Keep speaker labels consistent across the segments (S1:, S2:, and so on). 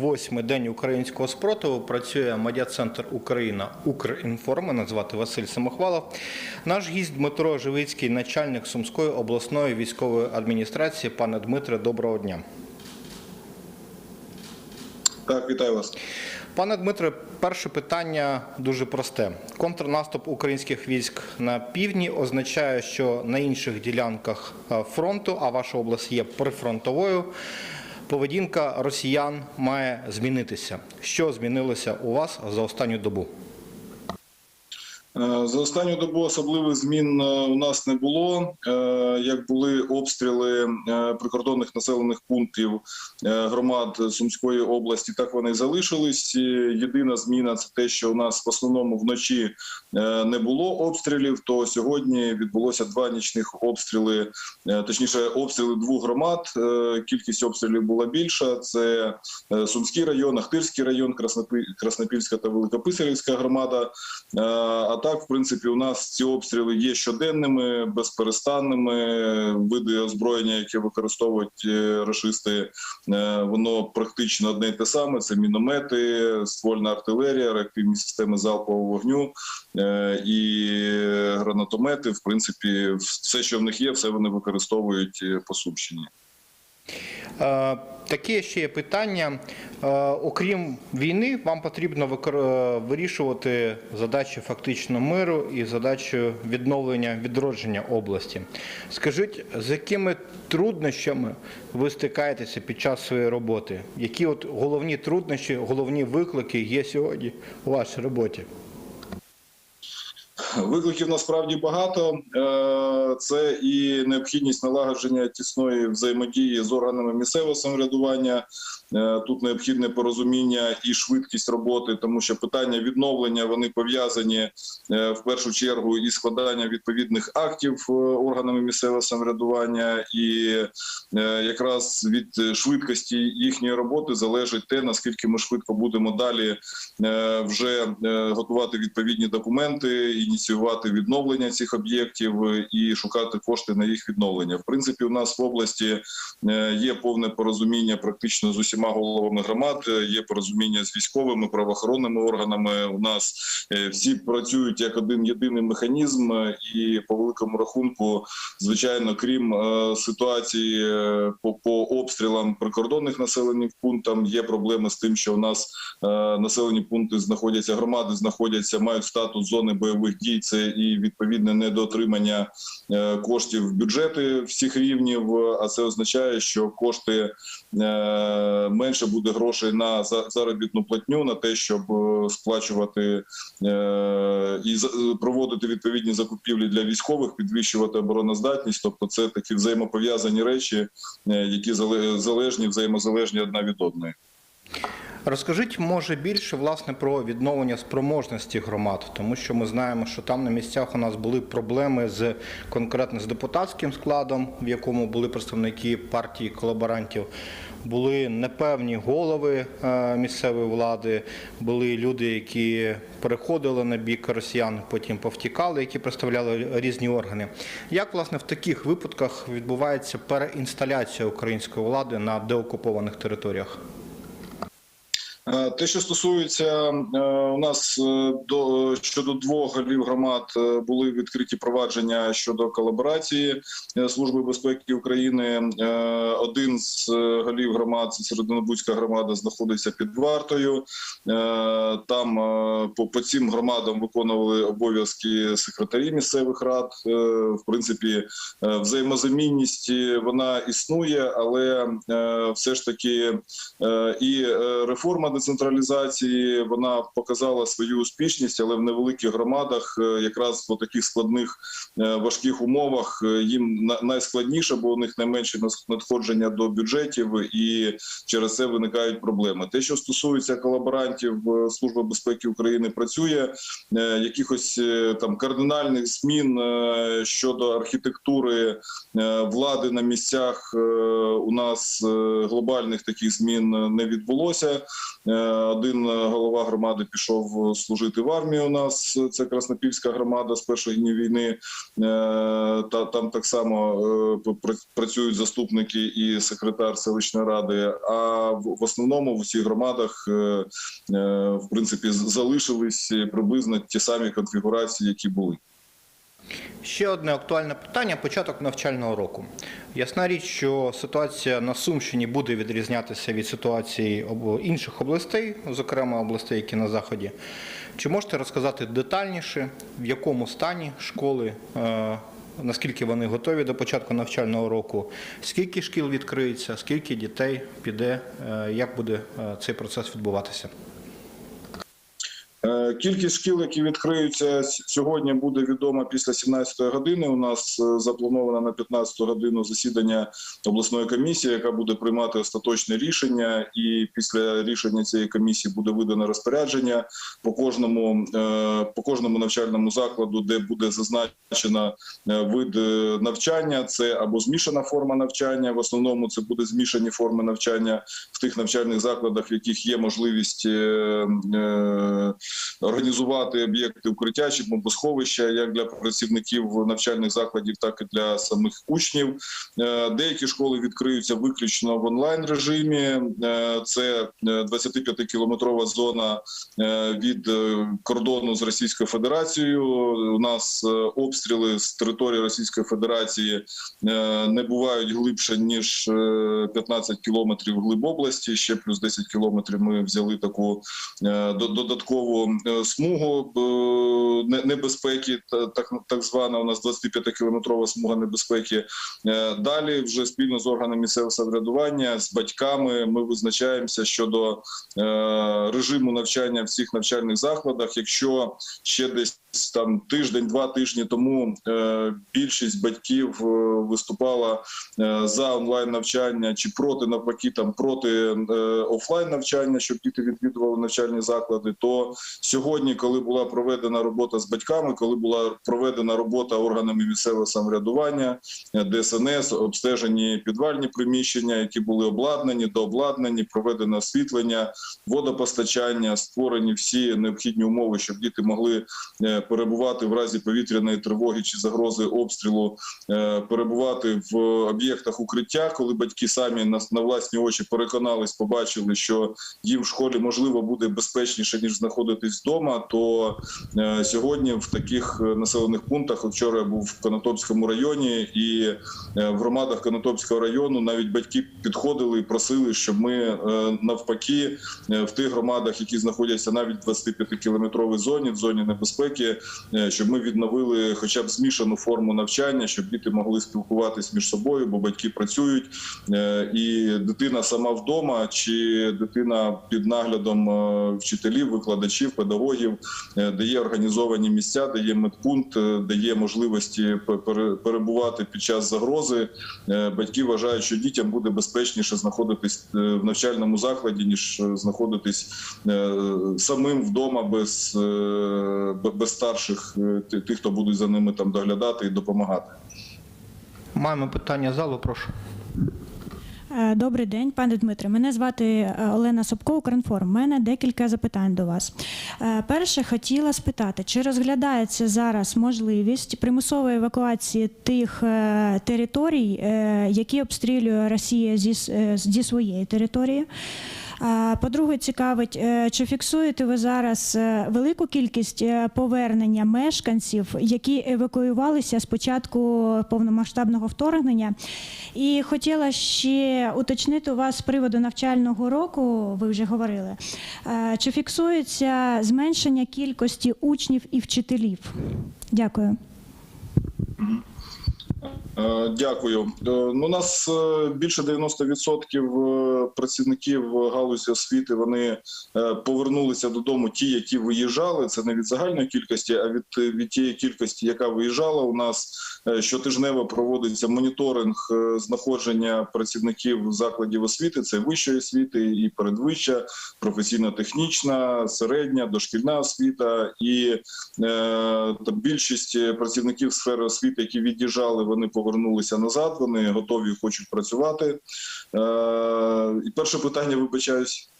S1: Восьмий день українського спротиву працює медіа-центр Україна Укрінформ. Мене звати Василь Самохвалов. Наш гість Дмитро Живицький, начальник Сумської обласної військової адміністрації. Пане Дмитре, доброго дня.
S2: Так, вітаю вас.
S1: Пане Дмитре, перше питання дуже просте. Контрнаступ українських військ на півдні означає, що на інших ділянках е, фронту, а ваша область є прифронтовою, поведінка росіян має змінитися. Що змінилося у вас за останню добу?
S2: Е, За останню добу особливих змін е, у нас не було. Е, Як були обстріли прикордонних населених пунктів громад Сумської області, так вони залишились. Єдина зміна це те, що у нас в основному вночі не було обстрілів. То сьогодні відбулося два нічних обстріли, точніше, обстріли двох громад. Кількість обстрілів була більша. Це Сумський район, Ахтирський район, Краснопільська та Великописарівська громада. Так, в принципі, у нас ці обстріли є щоденними, безперестанними. Види озброєння, які використовують е, рашисти, е, воно практично одне й те саме: це міномети, ствольна артилерія, реактивні системи залпового вогню е, і гранатомети. В принципі, все, що в них є, все вони використовують по Сумщині.
S1: Е, Таке ще є питання. Е, Окрім війни, вам потрібно е, вирішувати задачі фактично миру і задачу відновлення відродження області. Скажіть, з якими труднощами ви стикаєтеся під час своєї роботи? Які от головні труднощі, головні виклики є сьогодні у вашій роботі?
S2: Викликів насправді багато. Е, Це і необхідність налагодження тісної взаємодії з органами місцевого самоврядування. Е, Тут необхідне порозуміння і швидкість роботи, тому що питання відновлення вони пов'язані е, в першу чергу із складанням відповідних актів е, органами місцевого самоврядування, і якраз від швидкості їхньої роботи залежить те, наскільки ми швидко будемо далі вже готувати відповідні документи, ініціювати відновлення цих об'єктів і шукати кошти на їх відновлення. В принципі, у нас в області є повне порозуміння практично з усіма головами громад. е, Є порозуміння з військовими правоохоронними органами. У нас е, всі працюють як один єдиний механізм, е, і по великому рахунку, звичайно, крім ситуації по, по обстрілам прикордонних населених пунктам, є проблеми з тим, що у нас населені пункти знаходяться, громади знаходяться, мають статус зони бойових дій. Це і відповідне недоотримання коштів в бюджети всіх рівнів. А це означає, що кошти менше буде грошей на за- заробітну платню, на те, щоб е, сплачувати е, і за- проводити відповідні закупівлі для військових, підвищувати обороноздатність. Тобто, це такі взаємопов'язані речі, е, які зале- залежні, взаємозалежні одна від одної.
S1: Розкажіть, може, більше власне про відновлення спроможності громад, тому що ми знаємо, що там на місцях у нас були проблеми з конкретно з депутатським складом, в якому були представники партії колаборантів. Були непевні голови е, місцевої влади, були люди, які переходили на бік росіян, потім повтікали, які представляли різні органи. Як власне в таких випадках відбувається переінсталяція української влади на деокупованих територіях?
S2: Е, Те, що стосується е, у нас е, до щодо двох голів громад, були відкриті провадження щодо колаборації Служби безпеки України. Один з голів громад, Серединобудська громада, знаходиться під вартою. Там по, по цим громадам виконували обов'язки секретарі місцевих рад. В принципі, взаємозамінність вона існує, але все ж таки і реформа децентралізації вона показала свою успішність, але в невеликих громадах, е, якраз в таких складних е, важких умовах, е, їм на- найскладніше, бо у них найменше надходження до бюджетів, і через це виникають проблеми. Те, що стосується колаборантів, служба безпеки України працює. Якихось там кардинальних змін щодо архітектури влади на місцях у нас глобальних таких змін не відбулося. Е, Один голова громади пішов служити в армію. У нас це Краснопільська громада з перших днів війни. Е, Та там так само е, працюють заступники і секретар селищної ради. А в основному в усіх громадах е, е, в принципі залишились приблизно ті самі конфігурації, які були.
S1: Ще одне актуальне питання початок навчального року. Ясна річ, що ситуація на Сумщині буде відрізнятися від ситуації інших областей, зокрема областей, які на заході. Чи можете розказати детальніше, в якому стані школи, е, наскільки вони готові до початку навчального року, скільки шкіл відкриється, скільки дітей піде, е, як буде е, цей процес відбуватися?
S2: Кількість шкіл, які відкриються сьогодні, буде відома після 17 години. У нас е, заплановано на 15 годину засідання обласної комісії, яка буде приймати остаточне рішення. І після рішення цієї комісії буде видано розпорядження по кожному е, по кожному навчальному закладу, де буде зазначено е, вид навчання. Це або змішана форма навчання. В основному це буде змішані форми навчання в тих навчальних закладах, в яких є можливість. Е, е, організувати об'єкти укриття чи бомбосховища як для працівників навчальних закладів, так і для самих учнів. Е, Деякі школи відкриються виключно в онлайн режимі. Е, Це 25 кілометрова зона е, від е, кордону з Російською Федерацією. У нас е, обстріли з території Російської Федерації е, не бувають глибше ніж е, 15 кілометрів глиб області. Ще плюс 10 кілометрів. Ми взяли таку е, до- додаткову е, смугу е, небезпеки, так так звана. У нас 25 кілометрова смуга небезпеки. Е, Далі вже спільно з органами місцевого самоврядування з батьками ми визначаємося щодо е, режиму навчання в всіх навчальних закладах. Якщо ще десь там тиждень-два тижні тому е, більшість батьків е, виступала е, за онлайн навчання чи проти навпаки там проти офлайн навчання, щоб діти відвідували навчальні заклади. То сьогодні, коли була проведена робота з батьками, коли була проведена робота органами місцевого самоврядування, ДСНС, обстежені підвальні приміщення, які були обладнані, дообладнані, проведено освітлення, водопостачання, створені всі необхідні умови, щоб діти могли перебувати в разі повітряної тривоги чи загрози обстрілу, е, перебувати в об'єктах укриття, коли батьки самі на, на власні очі переконались, побачили, що їм в школі можливо буде безпечніше ніж знаходитись вдома. То е, сьогодні в таких е, населених пунктах вчора я був в Конотопському районі, і в громадах Конотопського району навіть батьки підходили і просили, щоб ми навпаки в тих громадах, які знаходяться навіть в 25 кілометровій зоні, в зоні небезпеки, е, щоб ми відновили хоча б змішану форму навчання, щоб діти могли спілкуватись між собою, бо батьки працюють, е, і дитина сама вдома, чи дитина під наглядом е, вчителів, викладачів, педагогів, де є організовані місця, де є медпункт, де є можливості пе- перебувати під час загрози. Батьки вважають, що дітям буде безпечніше знаходитись в навчальному закладі, ніж знаходитись самим вдома без, без старших е, тих, хто будуть за ними там доглядати і допомагати.
S1: Маємо питання залу, прошу.
S3: Е, Добрий день, пане Дмитре. Мене звати е, Олена Собко, Укрінформ. У мене декілька запитань до вас. Перше, хотіла спитати, чи розглядається зараз можливість примусової евакуації тих територій, які обстрілює Росія зі, зі своєї території? По-друге, цікавить, е, чи фіксуєте ви зараз е, велику кількість е, повернення мешканців, які евакуювалися з початку повномасштабного вторгнення? І хотіла ще уточнити у вас з приводу навчального року, ви вже говорили, чи фіксується зменшення кількості учнів і вчителів? Дякую.
S2: Е, Дякую. Е, Ну, у нас е, більше 90% працівників галузі освіти вони повернулися додому. Ті, які виїжджали. Це не від загальної кількості, а від, від тієї кількості, яка виїжджала. У нас щотижнево проводиться моніторинг знаходження працівників закладів освіти. Це вищої освіти і передвища, професійно-технічна, середня, дошкільна освіта і е, більшість працівників сфери освіти, які від'їжджали, вони повернулися назад. Вони готові, хочуть працювати. Е, і перше питання, вибачаюсь.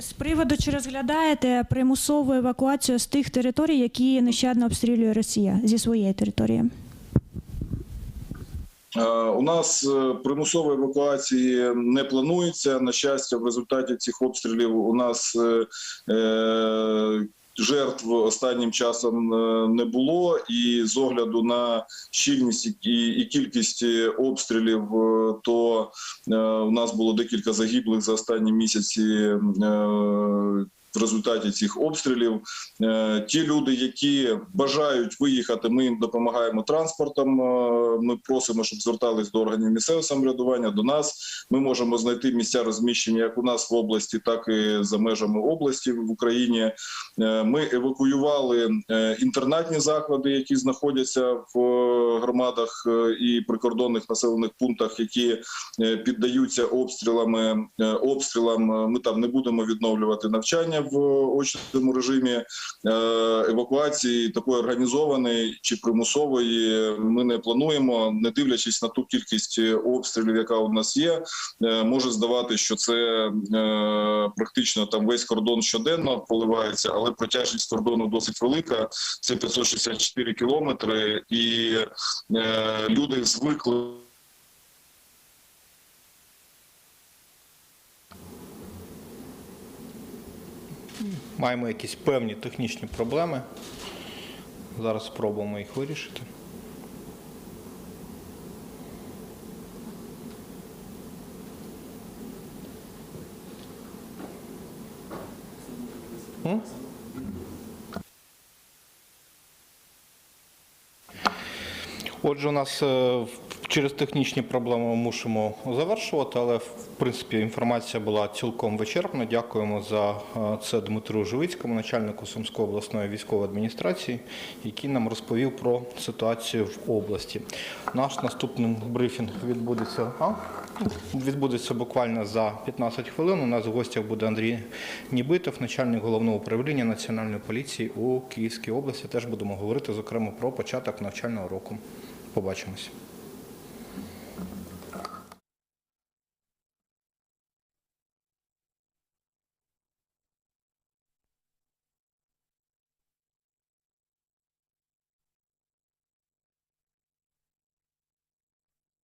S3: З приводу, чи розглядаєте примусову евакуацію з тих територій, які нещадно обстрілює Росія зі своєї території?
S2: Е, У нас е, примусової евакуації не планується. На щастя, в результаті цих обстрілів у нас е, е, жертв останнім часом е, не було, і з огляду на щільність і, кількість обстрілів, е, то в нас було декілька загиблих за останні місяці. В результаті цих обстрілів Е, ті люди, які бажають виїхати, ми їм допомагаємо транспортом. Е, Ми просимо, щоб звертались до органів місцевого самоврядування, до нас. Ми можемо знайти місця розміщення як у нас в області, так і за межами області в Україні. Е, Ми евакуювали інтернатні заклади, які знаходяться в громадах і прикордонних населених пунктах, які піддаються обстрілами. Обстрілам ми там не будемо відновлювати навчання в очному режимі. Е, Евакуації такої організованої чи примусової ми не плануємо, не дивлячись на ту кількість обстрілів, яка у нас є. Е, Може здавати, що це е, практично там весь кордон щоденно поливається, але протяжність кордону досить велика. Це 564 кілометри, і е, люди звикли.
S1: Маємо якісь певні технічні проблеми. Зараз спробуємо їх вирішити. Отже, у нас е, через технічні проблеми ми мусимо завершувати, але в принципі інформація була цілком вичерпна. Дякуємо за е, це Дмитру Живицькому, начальнику Сумської обласної військової адміністрації, який нам розповів про ситуацію в області. Наш наступний брифінг відбудеться. А? Відбудеться буквально за 15 хвилин. У нас в гостях буде Андрій Нібитов, начальник головного управління Національної поліції у Київській області. Теж будемо говорити зокрема про початок навчального року. Побачимось.